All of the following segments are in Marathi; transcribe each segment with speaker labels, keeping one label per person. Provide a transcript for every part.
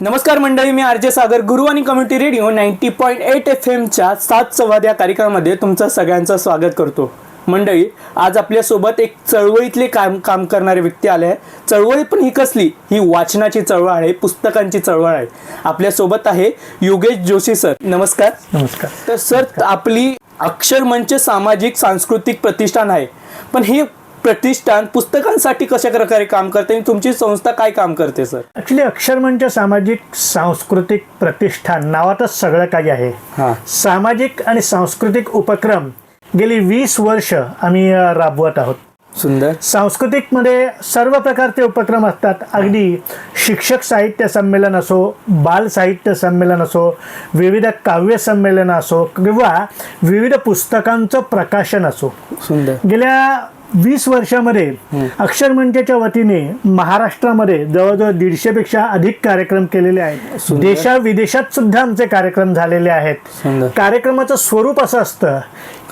Speaker 1: नमस्कार मंडळी मी आर जे सागर गुरु आणि community radio ninety point eight F एमच्या सात संवाद या कार्यक्रमामध्ये तुमचं सगळ्यांचं स्वागत करतो. मंडळी आज आपल्यासोबत एक चळवळीतले काम काम करणारे व्यक्ती आले आहे चळवळी पण ही कसली? ही वाचनाची चळवळ आहे पुस्तकांची चळवळ आहे. आपल्यासोबत आहे योगेश जोशी सर. नमस्कार.
Speaker 2: नमस्कार.
Speaker 1: तर सर आपली अक्षर मंच सामाजिक सांस्कृतिक प्रतिष्ठान आहे. पण हे प्रतिष्ठान पुस्तकांसाठी कशा प्रकारे काम करते आणि तुमची संस्था काय काम करते सर?
Speaker 2: ॲक्च्युली अक्षर म्हणजे सामाजिक सांस्कृतिक प्रतिष्ठान नावातच सगळं काही आहे.
Speaker 1: हां.
Speaker 2: सामाजिक आणि सांस्कृतिक उपक्रम गेली वीस वर्ष आम्ही राबवत आहोत.
Speaker 1: सुंदर.
Speaker 2: सांस्कृतिकमध्ये सर्व प्रकारचे उपक्रम असतात. अगदी शिक्षक साहित्य संमेलन असो बाल साहित्य संमेलन असो विविध काव्य संमेलन असो किंवा विविध पुस्तकांचं प्रकाशन असो.
Speaker 1: सुंदर.
Speaker 2: गेल्या वीस वर्षामध्ये अक्षर मंचाच्या वतीने महाराष्ट्रामध्ये जवळजवळ दीडशेपेक्षा अधिक कार्यक्रम केलेले आहेत. देशा विदेशात सुद्धा आमचे कार्यक्रम झालेले आहेत. कार्यक्रमाचं स्वरूप असं असतं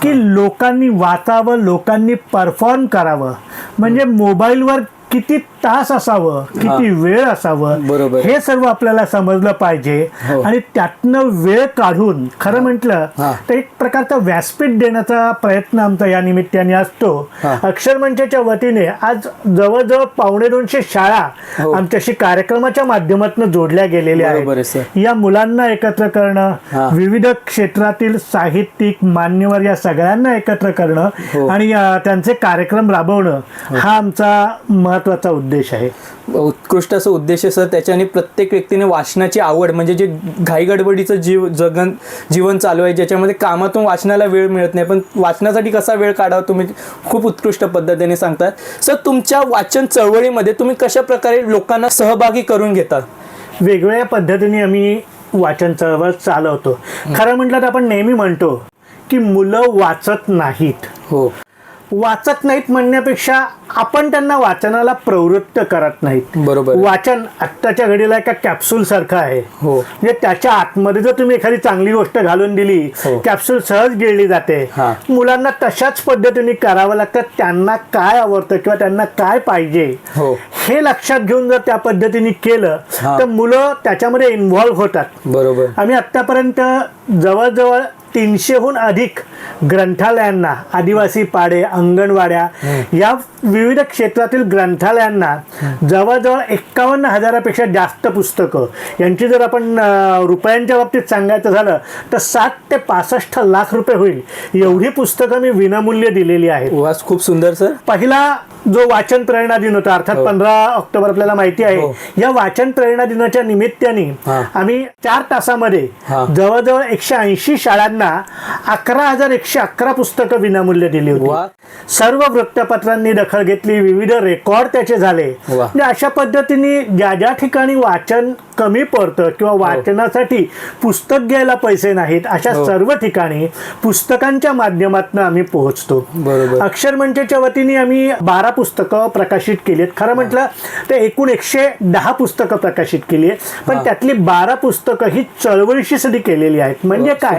Speaker 2: की लोकांनी वाचावं लोकांनी परफॉर्म करावं. म्हणजे मोबाईलवर किती तास असावं किती वेळ असावं
Speaker 1: बरोबर.
Speaker 2: हे सर्व आपल्याला समजलं पाहिजे
Speaker 1: हो.
Speaker 2: आणि त्यातनं वेळ काढून खरं म्हटलं
Speaker 1: हा.
Speaker 2: तर एक प्रकारचा व्यासपीठ देण्याचा प्रयत्न आमचा या निमित्ताने असतो
Speaker 1: हा.
Speaker 2: अक्षर मंचाच्या वतीने आज जवळजवळ पावणे दोनशे शाळा
Speaker 1: हो.
Speaker 2: आमच्याशी कार्यक्रमाच्या माध्यमातून जोडल्या गेलेल्या
Speaker 1: बरोबर आहे,
Speaker 2: आहेत या मुलांना एकत्र करणं
Speaker 1: हा.
Speaker 2: विविध क्षेत्रातील साहित्यिक मान्यवर या सगळ्यांना एकत्र
Speaker 1: हो.
Speaker 2: करणं आणि अं, त्यांचे कार्यक्रम राबवणं हा आमचा महत्त्वाचा उद्देश आहे.
Speaker 1: उत्कृष्ट असं उद्देश आहे सर. त्याच्याने प्रत्येक व्यक्तीने वाचनाची आवड म्हणजे जे घाईगडबडीचं जीव जगन जीवन चालू आहे ज्याच्यामध्ये कामातून वाचनाला वेळ मिळत नाही पण वाचनासाठी कसा वेळ काढावा तुम्ही खूप उत्कृष्ट पद्धतीने सांगतात सर तुमच्या वाचन चळवळीमध्ये तुम्ही कशा प्रकारे लोकांना सहभागी करून घेतात
Speaker 2: वेगवेगळ्या पद्धतीने आम्ही वाचन चळवळ चालवतो. खरं म्हटलं तर आपण नेहमी म्हणतो की मुलं वाचत नाहीत.
Speaker 1: हो.
Speaker 2: वाचत नाहीत म्हणण्यापेक्षा आपण त्यांना वाचनाला प्रवृत्त करत नाहीत
Speaker 1: बरोबर.
Speaker 2: वाचन आत्ताच्या घडीला एका कॅप्सूल सारखं आहे
Speaker 1: हो
Speaker 2: म्हणजे त्याच्या आतमध्ये जर तुम्ही एखादी चांगली गोष्ट घालून दिली
Speaker 1: हो.
Speaker 2: कॅप्सूल सहज गिळली जाते
Speaker 1: हा.
Speaker 2: मुलांना तशाच पद्धतीने करावं लागतं त्यांना काय आवडतं किंवा त्यांना काय पाहिजे
Speaker 1: हो
Speaker 2: हे लक्षात घेऊन जर त्या पद्धतीने केलं
Speaker 1: हा.
Speaker 2: तर मुलं त्याच्यामध्ये इन्व्हॉल्व्ह होतात
Speaker 1: बरोबर
Speaker 2: आम्ही आत्तापर्यंत जवळजवळ तीनशेहून अधिक ग्रंथालयांना आदिवासी पाडे अंगणवाड्या या विविध क्षेत्रातील ग्रंथालयांना जवळजवळ एक्कावन्न हजारापेक्षा जास्त पुस्तकं. यांची जर आपण रुपयांच्या बाबतीत सांगायचं झालं तर सात ते पासष्ट लाख रुपये होईल. एवढी पुस्तकं मी विनामूल्य दिलेली आहेत.
Speaker 1: वाच खूप सुंदर सर.
Speaker 2: पहिला जो वाचन प्रेरणा दिन होता अर्थात पंधरा ऑक्टोबर आपल्याला माहिती
Speaker 1: हो.
Speaker 2: आहे या वाचन प्रेरणा दिनाच्या निमित्ताने
Speaker 1: हा.
Speaker 2: आम्ही चार तासामध्ये
Speaker 1: हा.
Speaker 2: जवळजवळ एकशे ऐंशी शाळांना अकरा हजार एकशे अकरा पुस्तकं विनामूल्य दिली. होती सर्व वृत्तपत्रांनी दखल घेतली विविध रेकॉर्ड त्याचे झाले. म्हणजे अशा पद्धतीने ज्या ज्या ठिकाणी वाचन कमी पडतं किंवा वाचनासाठी पुस्तक घ्यायला पैसे नाहीत अशा
Speaker 1: हो.
Speaker 2: सर्व ठिकाणी पुस्तकांच्या माध्यमातून आम्ही पोहोचतो अक्षर मंचाच्या वतीने आम्ही बारा पुस्तकं प्रकाशित केली आहेत खरं म्हटलं तर एकूण एकशे दहा पुस्तकं प्रकाशित केली आहेत पण
Speaker 1: हा.
Speaker 2: त्यातली बारा पुस्तकं ही चळवळीशी केलेली आहेत म्हणजे काय.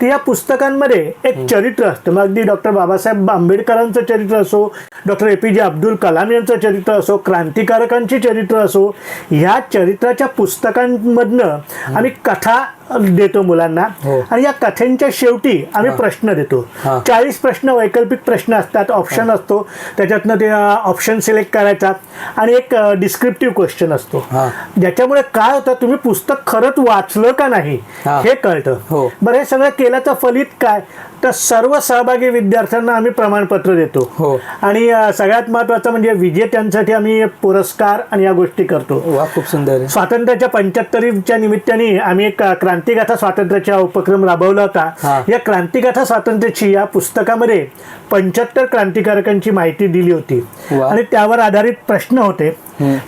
Speaker 2: तर या पुस्तकांमध्ये एक चरित्र असतं. मग अगदी डॉक्टर बाबासाहेब आंबेडकरांचं चरित्र असो डॉक्टर ए पी जे अब्दुल कलाम यांचं चरित्र असो क्रांतिकारकांची चरित्र असो ह्या चरित्राच्या पुस्तकांमधनं आम्ही कथा देतो मुलांना
Speaker 1: हो.
Speaker 2: आणि या कथेंच्या शेवटी आम्ही प्रश्न देतो
Speaker 1: हा.
Speaker 2: चाळीस प्रश्न वैकल्पिक प्रश्न असतात ऑप्शन असतो त्याच्यातनं ते ऑप्शन सिलेक्ट करायचा आणि एक डिस्क्रिप्टिव्ह क्वेश्चन असतो
Speaker 1: हा.
Speaker 2: ज्याच्यामुळे काय होतं तुम्ही पुस्तक खरंच वाचलं का नाही
Speaker 1: हा.
Speaker 2: हे कळतं
Speaker 1: हो.
Speaker 2: बरं हे सगळं केल्याचं फलित काय तर सर्व सहभागी विद्यार्थ्यांना आम्ही प्रमाणपत्र देतो
Speaker 1: हो.
Speaker 2: आणि अं, सगळ्यात महत्वाचं म्हणजे विजेत्यांसाठी आम्ही पुरस्कार आणि या गोष्टी करतो
Speaker 1: वा खूप सुंदर आहे
Speaker 2: स्वातंत्र्याच्या पंच्याहत्तरीच्या निमित्ताने आम्ही एक क्रांतिगाथा स्वातंत्र्याचा उपक्रम राबवला. होता. या क्रांतिगाथा स्वातंत्र्याची या पुस्तकामध्ये पंच्याहत्तर क्रांतिकारकांची माहिती दिली होती. आणि त्यावर आधारित प्रश्न होते.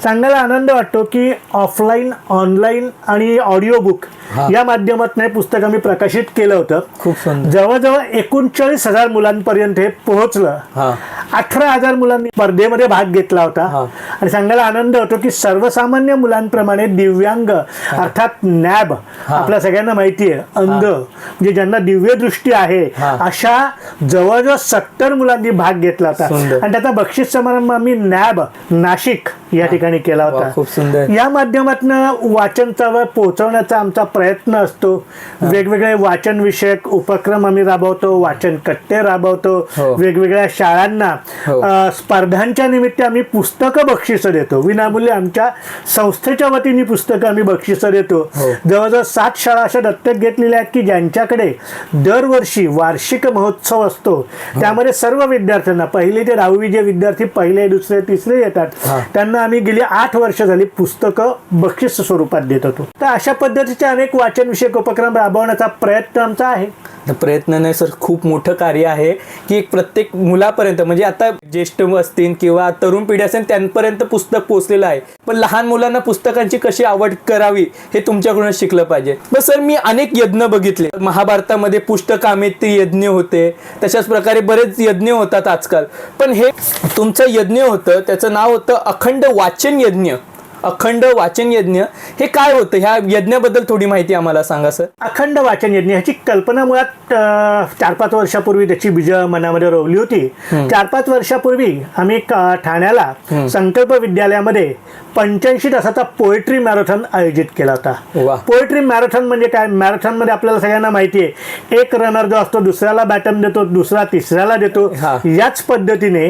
Speaker 2: सांगायला आनंद वाटतो की ऑफलाईन ऑनलाईन आणि ऑडिओ बुक. या माध्यमातून हे पुस्तक आम्ही प्रकाशित केलं होतं. जवळजवळ एकोणचाळीस हजार मुलांपर्यंत हे पोहोचलं. अठरा हजार मुलांनी स्पर्धेमध्ये भाग घेतला होता. आणि सांगायला आनंद होतो की सर्वसामान्य मुलांप्रमाणे दिव्यांग अर्थात नॅब आपल्या सगळ्यांना माहिती आहे अंध म्हणजे ज्यांना दिव्य दृष्टी आहे. अशा जवळजवळ सत्तर मुलांनी भाग घेतला होता. आणि त्याचा बक्षीस समारंभ आम्ही नॅब नाशिक या ठिकाणी केला होता
Speaker 1: खूप सुंदर.
Speaker 2: या माध्यमातून वाचन चळवळ पोहोचवण्याचा आमचा प्रयत्न असतो वेगवेगळे वाचन विषयक उपक्रम आम्ही राबवतो वाचन कट्टे राबवतो
Speaker 1: हो.
Speaker 2: वेगवेगळ्या शाळांना
Speaker 1: हो.
Speaker 2: स्पर्धांच्या निमित्त आम्ही पुस्तकं बक्षिसं देतो विनामूल्य आमच्या संस्थेच्या वतीने पुस्तकं आम्ही बक्षिसं देतो
Speaker 1: हो.
Speaker 2: जवळजवळ सात शाळा अशा दत्तक घेतलेल्या आहेत की ज्यांच्याकडे दरवर्षी वार्षिक महोत्सव असतो. त्यामध्ये सर्व विद्यार्थ्यांना पहिले ते दहावी जे विद्यार्थी पहिले दुसरे तिसरे येतात. त्यांना आम्ही गेली आठ वर्ष झाली पुस्तकं बक्षीस स्वरूपात देत होतो तर अशा पद्धतीचे अनेक वाचन विषयक उपक्रम राबवण्याचा प्रयत्न आमचा आहे
Speaker 1: प्रयत्न नाही सर खूप मोठं कार्य आहे की एक प्रत्येक मुलापर्यंत म्हणजे आता ज्येष्ठ असतील किंवा तरुण पिढी असेल त्यांपर्यंत पुस्तक पोहोचलेलं आहे. पण लहान मुलांना पुस्तकांची कशी आवड करावी हे तुमच्याकडून शिकलं पाहिजे. बस सर मी अनेक यज्ञ बघितले. महाभारतामध्ये पुष्टकामेत्री यज्ञ होते. तशाच प्रकारे बरेच यज्ञ होतात आजकाल. पण हे तुमचं यज्ञ होतं त्याचं नाव होतं अखंड वाचन यज्ञ. अखंड वाचन यज्ञ हे काय होतं? ह्या यज्ञाबद्दल थोडी माहिती आम्हाला सांगा सर.
Speaker 2: अखंड वाचन यज्ञ ह्याची कल्पना मुळात चार पाच वर्षापूर्वी त्याची बीज मनामध्ये रोवली होती. चार पाच वर्षापूर्वी आम्ही ठाण्याला संकल्प विद्यालयामध्ये पंच्याऐंशी तासाचा पोएट्री मॅरेथॉन आयोजित केला. होता. पोएट्री मॅरेथॉन म्हणजे काय? मॅरेथॉनमध्ये आपल्याला सगळ्यांना माहिती आहे एक रनर जो असतो दुसऱ्याला बॅटन देतो दुसरा तिसऱ्याला देतो. याच पद्धतीने.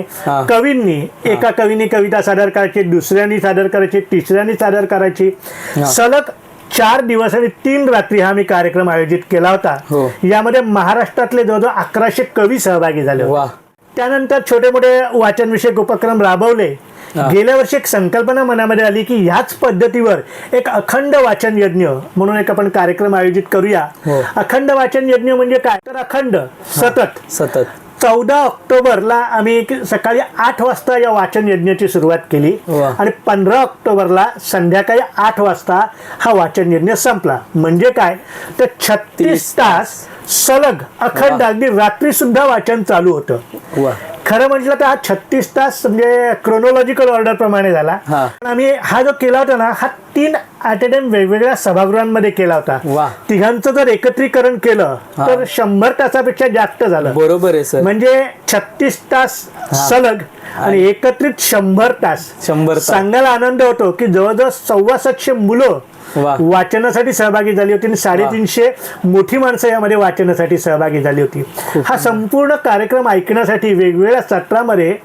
Speaker 2: कवींनी एका कवीने कविता सादर करायची दुसऱ्यांनी सादर करायची तिसऱ्यांनी सादर करायची.
Speaker 1: हा.
Speaker 2: सलग चार दिवस आणि तीन रात्री हा मी कार्यक्रम आयोजित केला
Speaker 1: हो.
Speaker 2: होता यामध्ये महाराष्ट्रातले जवळजवळ अकराशे कवी सहभागी झाले त्यानंतर छोटे मोठे वाचन विषयक उपक्रम राबवले.
Speaker 1: हा.
Speaker 2: गेल्या वर्षी एक संकल्पना मनामध्ये आली की ह्याच पद्धतीवर एक अखंड वाचन यज्ञ म्हणून एक आपण कार्यक्रम आयोजित करूया.
Speaker 1: हो.
Speaker 2: अखंड वाचन यज्ञ म्हणजे काय? तर अखंड सतत.
Speaker 1: सतत.
Speaker 2: चौदा ऑक्टोबरला आम्ही एक सकाळी आठ वाजता या वाचन यज्ञाची सुरुवात केली. आणि पंधरा ऑक्टोबरला संध्याकाळी आठ वाजता हा वाचन यज्ञ संपला. म्हणजे काय? तर छत्तीस तास सलग अखंड. अगदी रात्री सुद्धा वाचन चालू होतं. खरं म्हटलं तर हा छत्तीस तास म्हणजे क्रोनॉलॉजिकल ऑर्डर प्रमाणे झाला
Speaker 1: हा.
Speaker 2: पण आम्ही हा जो केला होता ना हा तीन ॲट अ टाइम वेगवेगळ्या सभागृहांमध्ये केला होता
Speaker 1: वा.
Speaker 2: तिघांचं जर एकत्रीकरण केलं
Speaker 1: हा.
Speaker 2: तर शंभर तासापेक्षा जास्त झालं
Speaker 1: बरोबर आहे सर
Speaker 2: म्हणजे छत्तीस तास सलग आणि एकत्रित शंभर तास
Speaker 1: शंभर तास.
Speaker 2: सांगायला आनंद होतो की जवळजवळ सव्वा सातशे मुलं. वाचनासाठी सहभागी झाली होती आणि साडेतीनशे मोठी माणसं यामध्ये वाचनासाठी सहभागी झाली होती. हा संपूर्ण कार्यक्रम ऐकण्यासाठी वेगवेगळ्या सत्रामध्ये.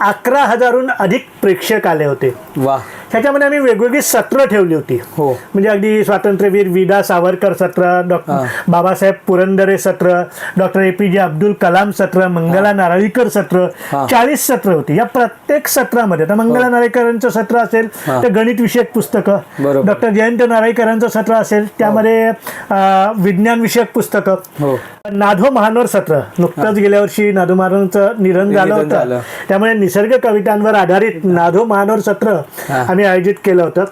Speaker 2: अकरा हजारहून अधिक प्रेक्षक आले होते.
Speaker 1: वा.
Speaker 2: ह्याच्यामध्ये आम्ही वेगवेगळी सत्र ठेवली होती
Speaker 1: हो
Speaker 2: म्हणजे अगदी स्वातंत्र्यवीर विदा सावरकर सत्र डॉक्टर
Speaker 1: हा.
Speaker 2: बाबासाहेब पुरंदरे सत्र डॉक्टर ए पी जे अब्दुल कलाम सत्र मंगला नारळीकर सत्र
Speaker 1: हा.
Speaker 2: चाळीस सत्र होती या प्रत्येक सत्रामध्ये आता मंगला नारळीकरांचं सत्र असेल
Speaker 1: हा.
Speaker 2: तर गणित विषयक पुस्तकं. डॉक्टर जयंत नारळीकरांचं सत्र असेल त्यामध्ये अं, विज्ञान विषयक पुस्तकं
Speaker 1: हो
Speaker 2: नाधो महानोर सत्र नुकतंच गेल्या वर्षी नाधो महानोरचं निधन झालं. होतं त्यामुळे निसर्ग कवितांवर आधारित नाधो महानोर सत्र
Speaker 1: हा.
Speaker 2: आम्ही आयोजित केलं होतं.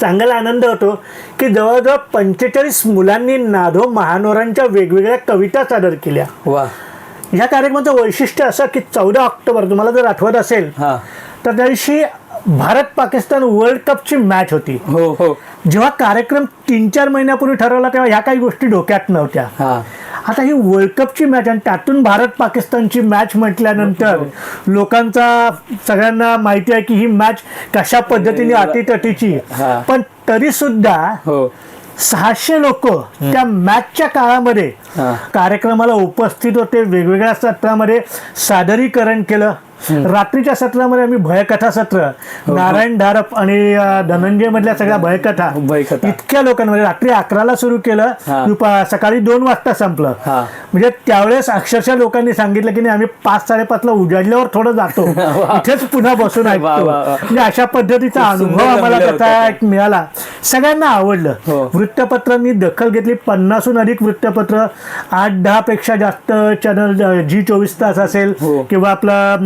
Speaker 2: सांगायला आनंद होतो की जवळजवळ पंचेचाळीस मुलांनी नाधो महानोरांच्या वेगवेगळ्या कविता सादर केल्या.
Speaker 1: वा.
Speaker 2: ह्या कार्यक्रमाचं वैशिष्ट्य असं की चौदा ऑक्टोबर तुम्हाला जर आठवत असेल तर त्या दिवशी भारत पाकिस्तान वर्ल्ड कपची मॅच होती.
Speaker 1: हो हो.
Speaker 2: जेव्हा कार्यक्रम तीन चार महिन्यापूर्वी ठरवला तेव्हा ह्या काही गोष्टी डोक्यात नव्हत्या.
Speaker 1: हा.
Speaker 2: आता ही वर्ल्ड कपची मॅच आणि त्यातून भारत पाकिस्तानची मॅच म्हटल्यानंतर लोकांचा सगळ्यांना माहिती आहे की ही मॅच कशा पद्धतीने अटीतटीची.
Speaker 1: हा.
Speaker 2: पण तरी सुद्धा
Speaker 1: हो.
Speaker 2: सहाशे लोक त्या मॅचच्या काळामध्ये
Speaker 1: हा.
Speaker 2: कार्यक्रमाला उपस्थित होते वेगवेगळ्या सत्रामध्ये सादरीकरण केलं. रात्रीच्या सत्रामध्ये आम्ही भयकथा सत्र
Speaker 1: हो,
Speaker 2: नारायण धारप आणि धनंजय मधल्या सगळ्या भयकथा
Speaker 1: भयकथा.
Speaker 2: इतक्या लोकांमध्ये रात्री अकराला सुरू केलं
Speaker 1: हा.
Speaker 2: सकाळी दोन वाजता संपलं
Speaker 1: हा.
Speaker 2: म्हणजे त्यावेळेस अक्षरशः लोकांनी सांगितलं की नाही आम्ही पाच साडेपाचला उजाडल्यावर थोडं जातो इथेच पुन्हा बसून ऐकतो. म्हणजे अशा पद्धतीचा अनुभव आम्हाला एक मिळाला सगळ्यांना आवडलं
Speaker 1: हो.
Speaker 2: वृत्तपत्रांनी दखल घेतली पन्नासहून अधिक वृत्तपत्र आठ दहा पेक्षा जास्त चॅनल जी चोवीस तास असेल
Speaker 1: हो.
Speaker 2: किंवा आपला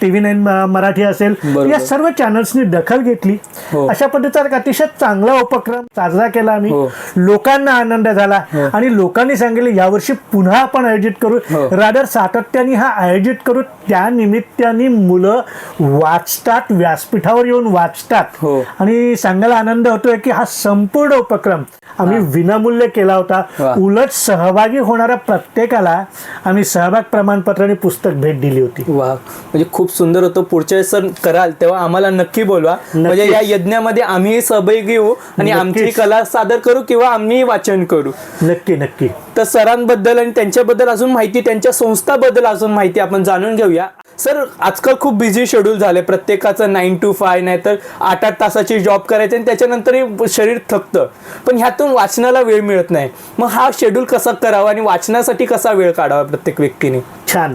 Speaker 2: टी व्ही नाईन मराठी असेल. या सर्व चॅनल्सनी दखल घेतली
Speaker 1: हो.
Speaker 2: अशा पद्धतीचा एक अतिशय चांगला उपक्रम साजरा केला आम्ही
Speaker 1: हो.
Speaker 2: लोकांना आनंद झाला आणि लोकांनी सांगितले यावर्षी पुन्हा आपण आयोजित करू
Speaker 1: हो.
Speaker 2: रादर सातत्याने हा आयोजित करू त्या निमित्ताने मुलं वाचतात व्यासपीठावर येऊन वाचतात
Speaker 1: हो.
Speaker 2: आणि सांगायला आनंद होतोय की हा संपूर्ण उपक्रम आम्ही विनामूल्य केला होता. उलट सहभागी होणाऱ्या प्रत्येकाला आम्ही सहभाग प्रमाणपत्र आणि पुस्तक भेट दिली होती.
Speaker 1: वा म्हणजे खूप सुंदर होतं. पुढच्या वेळेस सर कराल तेव्हा आम्हाला नक्की बोलवा. म्हणजे या यज्ञामध्ये आम्ही सहभागी घेऊ आणि आमची. कला सादर करू किंवा आम्ही वाचन करू.
Speaker 2: नक्की नक्की.
Speaker 1: तर सरांबद्दल आणि त्यांच्याबद्दल अजून माहिती त्यांच्या संस्थाबद्दल अजून माहिती आपण जाणून घेऊया. सर आजकाल खूप बिझी शेड्यूल झाले. प्रत्येकाचं नाईन टू फाय नाहीतर आठ आठ तासाची जॉब करायची आणि त्याच्यानंतरही शरीर थकतं. पण ह्यातून वाचनाला वेळ मिळत नाही. मग हा शेड्यूल कसा करावा आणि वाचनासाठी कसा वेळ काढावा प्रत्येक व्यक्तीने?
Speaker 2: छान.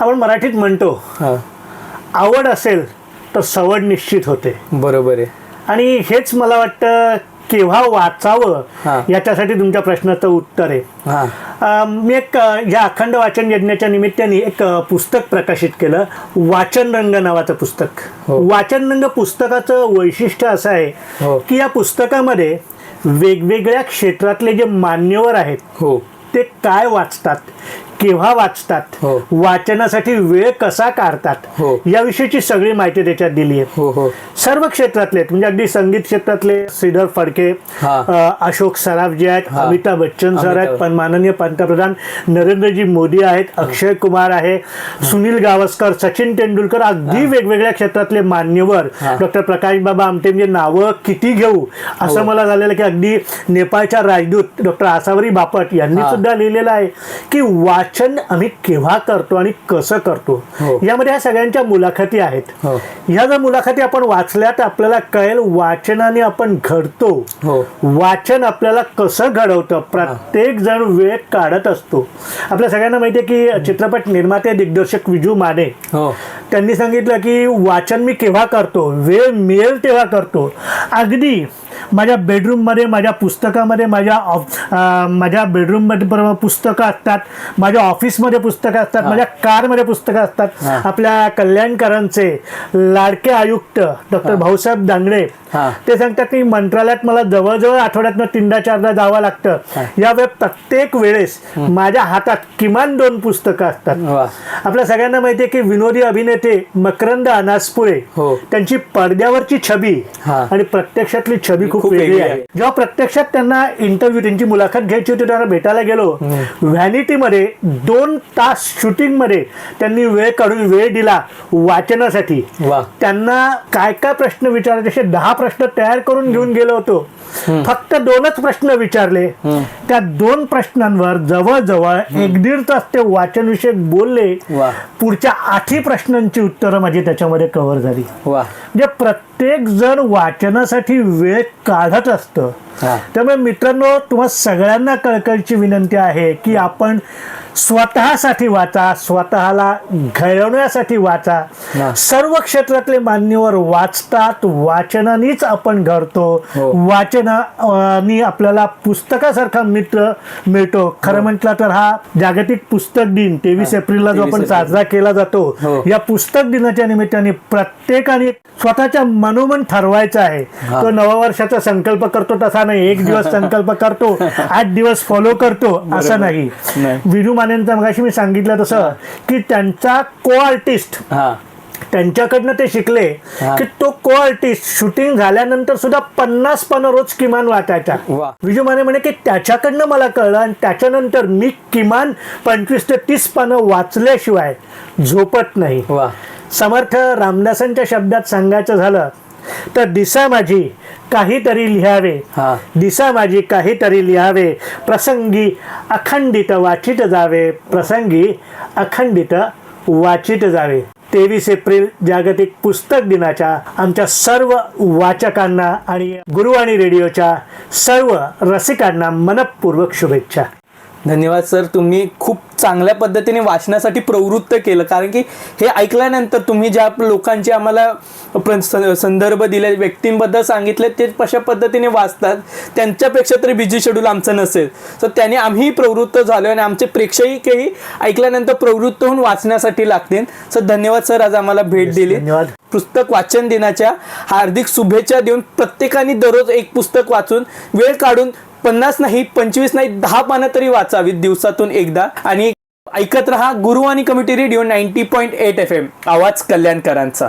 Speaker 2: आपण मराठीत म्हणतो
Speaker 1: हा.
Speaker 2: आवड असेल तर सवड निश्चित होते.
Speaker 1: बरोबर आहे.
Speaker 2: आणि हेच मला वाटतं केव्हा
Speaker 1: हा.
Speaker 2: वाचावं याच्यासाठी तुमच्या प्रश्नाचं उत्तर आहे
Speaker 1: हा
Speaker 2: मी एक या अखंड वाचन यज्ञाच्या निमित्ताने एक पुस्तक प्रकाशित केलं वाचन रंग नावाचं पुस्तक
Speaker 1: हो.
Speaker 2: वाचन रंग पुस्तकाचं वैशिष्ट्य असं
Speaker 1: हो.
Speaker 2: आहे की या पुस्तकामध्ये वेगवेगळ्या क्षेत्रातले जे मान्यवर आहेत
Speaker 1: हो
Speaker 2: ते काय वाचतात केव्हा वाचतात
Speaker 1: हो.
Speaker 2: वाचनासाठी वेळ कसा काढतात
Speaker 1: हो.
Speaker 2: याविषयीची सगळी माहिती त्याच्यात दिली आहे
Speaker 1: हो हो
Speaker 2: सर्व क्षेत्रातले. म्हणजे अगदी संगीत क्षेत्रातले श्रीधर फडके
Speaker 1: हा.
Speaker 2: अ, अशोक सराफ जे आहेत
Speaker 1: हा.
Speaker 2: अमिताभ बच्चन सर आहेत
Speaker 1: अमिताभ.
Speaker 2: पण माननीय पंतप्रधान नरेंद्रजी मोदी आहेत अक्षय कुमार आहे सुनील गावस्कर सचिन तेंडुलकर अगदी वेगवेगळ्या क्षेत्रातले मान्यवर
Speaker 1: हा.
Speaker 2: डॉक्टर प्रकाश बाबा आमटे म्हणजे नावं किती घेऊ असं
Speaker 1: हो.
Speaker 2: मला झालेलं की अगदी नेपाळच्या राजदूत डॉक्टर आसावरी बापट यांनी
Speaker 1: हा.
Speaker 2: सुद्धा लिहिलेलं आहे की वाचन आम्ही केव्हा करतो आणि कसं करतो?
Speaker 1: हो.
Speaker 2: यामध्ये ह्या सगळ्यांच्या मुलाखती आहेत.
Speaker 1: हो.
Speaker 2: ह्या जर मुलाखती आपण वाचल्या तर आपल्याला कळेल वाचनाने आपण घडतो.
Speaker 1: हो.
Speaker 2: वाचन आपल्याला कसं घडवतं? प्रत्येक जण वेळ काढत असतो. आपल्या सगळ्यांना माहिती आहे की चित्रपट निर्माते दिग्दर्शक विजू माने त्यांनी सांगितलं की वाचन मी केव्हा करतो? वेळ मिळेल तेव्हा करतो. अगदी माझ्या बेडरूममध्ये माझ्या पुस्तकामध्ये माझ्या ऑफ माझ्या बेडरूममध्ये बरोबर पुस्तकं असतात माझ्या ऑफिसमध्ये पुस्तकं असतात माझ्या कारमध्ये पुस्तकं असतात. आपल्या कल्याणकरांचे लाडके आयुक्त डॉक्टर भाऊसाहेब दांगडे. ते सांगतात की मंत्रालयात मला जवळजवळ आठवड्यातनं तीनदा चारदा जावं लागतं यावेळी प्रत्येक वेळेस माझ्या हातात किमान दोन पुस्तकं असतात आपल्या सगळ्यांना माहिती आहे की विनोदी अभिनेते मकरंद अनासपुरे
Speaker 1: हो.
Speaker 2: त्यांची पडद्यावरची छबी. आणि प्रत्यक्षातली छबी खूप वेगळी आहे. जेव्हा प्रत्यक्षात त्यांना इंटरव्ह्यू त्यांची मुलाखत घ्यायची होती त्यांना भेटायला गेलो व्हॅनिटीमध्ये दोन तास शूटिंगमध्ये त्यांनी वेळ काढून वेळ दिला वाचनासाठी. त्यांना काय काय प्रश्न विचारायचे दहा प्रश्न तयार करून घेऊन गेलो होतो. फक्त दोनच प्रश्न विचारले. त्या दोन प्रश्नांवर जवळजवळ एक दीड तास ते वाचन विषयक बोलले. पुढच्या आठही प्रश्नांची उत्तरं माझी त्याच्यामध्ये कव्हर झाली. म्हणजे प्रत्येक जण वाचनासाठी वेळ काढत असतं. त्यामुळे मित्रांनो तुम्हा सगळ्यांना कळकळीची विनंती आहे की आपण स्वतःसाठी वाचा स्वतःला घडवण्यासाठी वाचा
Speaker 1: हा.
Speaker 2: सर्व क्षेत्रातले मान्यवर वाचतात वाचनानेच आपण घडतो
Speaker 1: हो.
Speaker 2: वाचनाने आपल्याला पुस्तकासारखा मित्र मिळतो खरं म्हटलं तर हा जागतिक पुस्तक दिन तेवीस एप्रिलला जो
Speaker 1: 23
Speaker 2: आपण. साजरा केला जातो
Speaker 1: हो.
Speaker 2: या पुस्तक दिनाच्या निमित्ताने प्रत्येकाने स्वतःच्या मनोमन ठरवायचं आहे
Speaker 1: हा.
Speaker 2: तो नववर्षाचा संकल्प करतो तसा नाही एक दिवस संकल्प करतो आठ दिवस फॉलो करतो असं नाही
Speaker 1: नाही.
Speaker 2: मानेंचा मगाशी मी सांगितलं तसं की त्यांचा को आर्टिस्ट त्यांच्याकडनं ते शिकले. की तो को आर्टिस्ट शूटिंग झाल्यानंतर सुद्धा पन्नास पानं रोज किमान वाचायचा. विजू माने म्हणे की त्याच्याकडनं मला कळलं आणि त्याच्यानंतर मी किमान पंचवीस ते तीस पानं वाचल्याशिवाय झोपत नाही. समर्थ रामदासांच्या शब्दात सांगायचं झालं तर दिसा माझी काहीतरी लिहावे. दिसा माझी काहीतरी लिहावे. प्रसंगी अखंडित वाचित जावे. प्रसंगी अखंडित वाचित जावे. तेवीस एप्रिल जागतिक पुस्तक दिनाच्या आमच्या सर्व वाचकांना आणि गुरुवाणी रेडिओच्या सर्व रसिकांना मनपूर्वक शुभेच्छा.
Speaker 1: धन्यवाद सर. तुम्ही खूप चांगल्या पद्धतीने वाचनासाठी प्रवृत्त केलं. कारण की हे ऐकल्यानंतर तुम्ही ज्या लोकांचे आम्हाला संदर्भ दिले व्यक्तींबद्दल सांगितले ते कशा पद्धतीने वाचतात त्यांच्यापेक्षा तरी बिझी शेड्यूल आमचं नसेल. तर त्याने आम्ही प्रवृत्त झालो आणि आमचे प्रेक्षकही ऐकल्यानंतर प्रवृत्त होऊन वाचण्यासाठी लागतील. सर धन्यवाद सर. आज आम्हाला भेट दिली.
Speaker 2: धन्यवाद.
Speaker 1: पुस्तक वाचन दिनाच्या हार्दिक शुभेच्छा देऊन प्रत्येकाने दररोज एक पुस्तक वाचून वेळ काढून पन्नास नाही पंचवीस नाही दहा पानं तरी वाचावीत दिवसातून एकदा. आणि ऐकत रहा Guruvani committee radio ninety point eight F M. आवाज कल्याणकरांचा.